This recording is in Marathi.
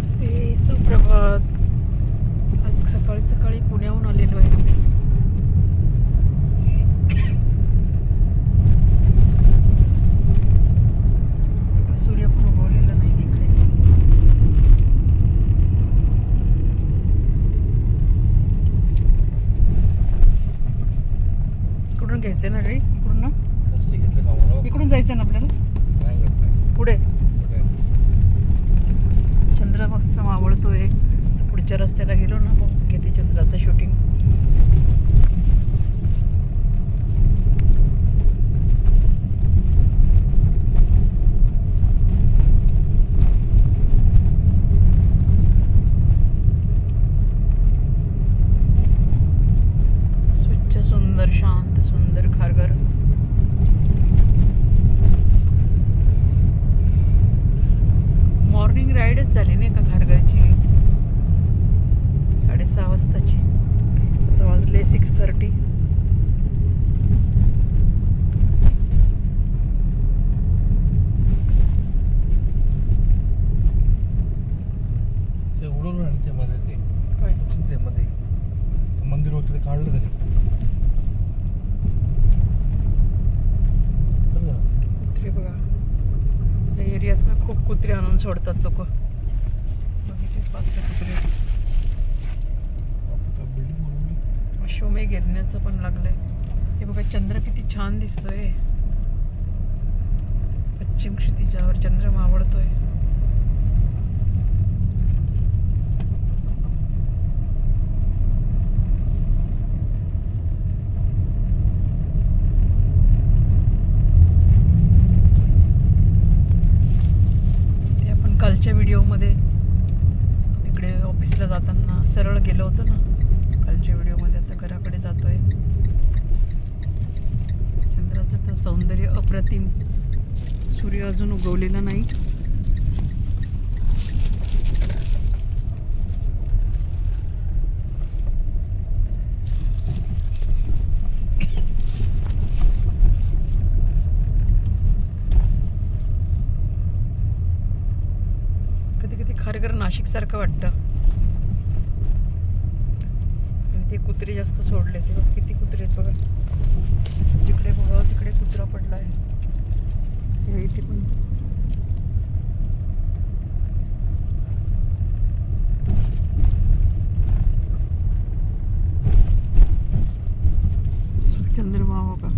नमस्ते सुप्रभात. आज सकाळी सकाळी पुण्याहून आलेलो आहे आम्ही. घ्यायचं ना गाडी इकडून ना? इकडून जायचं ना आपल्याला? पुढे. चंद्र मस्त मावळतोय. पुढच्या रस्त्याला गेलो ना मग किती चंद्राचं शूटिंग स्वच्छ सुंदर शांत सुंदर खारघर राईडच झाली नाही का खारघरची साडेसहा वाजताची. आता वाजले सिक्स थर्टी? कुत्रे बघा. या एरियात खूप कुत्रे आणून सोडतात लोक. शोमे अश्वमेघ पण लागलंय. हे बघा चंद्र किती छान दिसतोय. पश्चिम क्षितिजावर चंद्र मावळतोय ते आपण कालच्या व्हिडिओमध्ये तिकडे ऑफिसला जाताना सरळ गेलो होतो ना. कालच्या व्हिडिओमध्ये आता घराकडे जातोय. चंद्राचं तर सौंदर्य अप्रतिम. सूर्य अजून उगवलेला नाही. कधी कधी खरं खरं नाशिकसारखं वाटतं. इथे कुत्रे जास्त सोडले ते बघ, किती कुत्रे आहेत बघा. तिकडे बघा, तिकडे कुत्रा पडला आहे इथे पण. चंद्रमा होगा